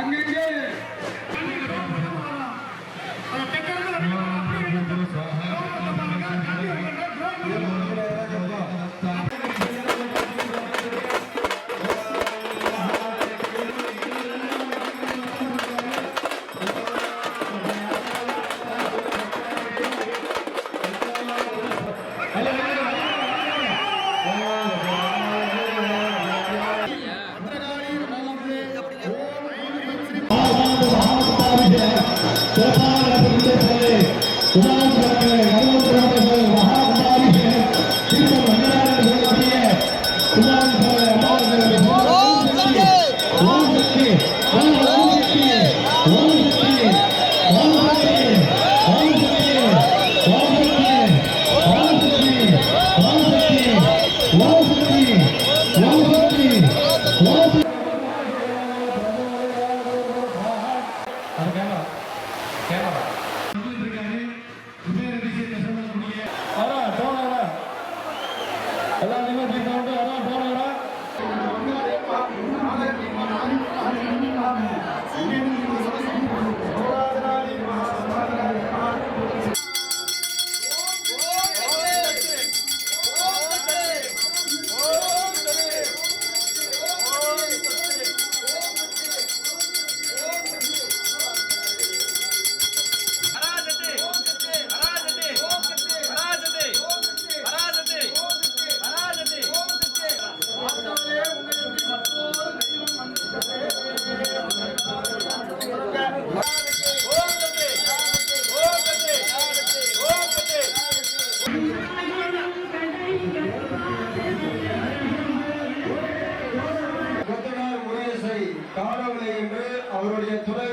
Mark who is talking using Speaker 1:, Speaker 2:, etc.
Speaker 1: அங்கங்கே எல்லா நிகழ்ச்சி காணவில்லை என்று அவருடைய துறை